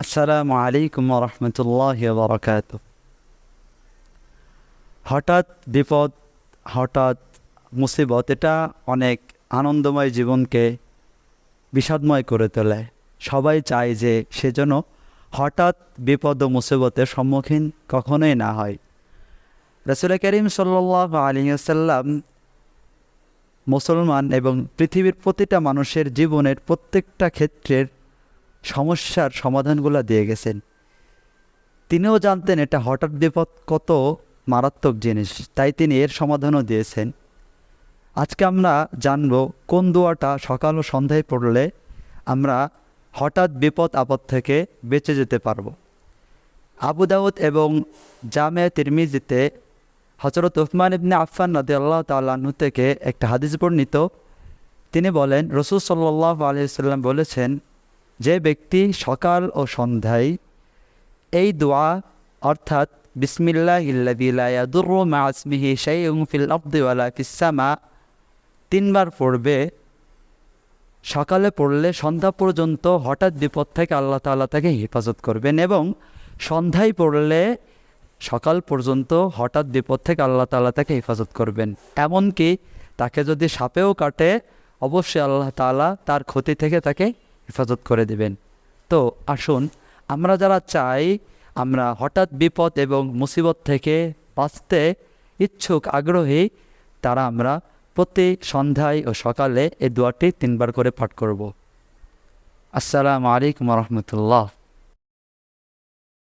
আসসালামু আলাইকুম রহমতুল্লাহ বরকাত হঠাৎ বিপদ, হঠাৎ মুসিবত, এটা অনেক আনন্দময় জীবনকে বিষাদময় করে তোলে। সবাই চায় যে সেজন্য হঠাৎ বিপদ ও মুসিবতের সম্মুখীন কখনোই না হয়। রসুল করিম সাল্লাহ আলিয়াল্লাম মুসলমান এবং পৃথিবীর প্রতিটা মানুষের জীবনের প্রত্যেকটা ক্ষেত্রের সমস্যার সমাধানগুলো দিয়ে গেছেন। তিনিও জানতেন এটা হঠাৎ বিপদ কত মারাত্মক জিনিস, তাই তিনি এর সমাধানও দিয়েছেন। আজকে আমরা জানব কোন দোয়াটা সকাল ও সন্ধ্যায় পড়লে আমরা হঠাৎ বিপদ আপদ থেকে বেঁচে যেতে পারব। আবু দাউদ এবং জামে তিরমিজিতে হজরত উসমান ইবনে আফফান নদী আল্লাহ তাল্লাহ্ন থেকে একটা হাদিস বর্ণিত। তিনি বলেন, রসুল সাল্লাহ আলিয়াল্লাম বলেছেন যে ব্যক্তি সকাল ও সন্ধ্যায় এই দোয়া, অর্থাৎ বিসমিল্লাহ তিনবার পড়বে। সকালে পড়লে সন্ধ্যা পর্যন্ত হঠাৎ বিপদ থেকে আল্লাহ তাআলা তাকে হেফাজত করবেন এবং সন্ধ্যায় পড়লে সকাল পর্যন্ত হঠাৎ বিপদ থেকে আল্লাহ তাআলা তাকে হেফাজত করবেন। এমনকি তাকে যদি সাপেও কাটে, অবশ্যই আল্লাহ তাআলা তার ক্ষতি থেকে তাকে হেফাজত করে দেবেন। তো আসুন, আমরা যারা চাই, আমরা হঠাৎ বিপদ এবং মুসিবত থেকে বাঁচতে ইচ্ছুক, আগ্রহী, তারা আমরা প্রতি সন্ধ্যায় ও সকালে এই দোয়াটি তিনবার করে পাঠ করব। আসসালামু আলাইকুম রহমতুল্লাহ।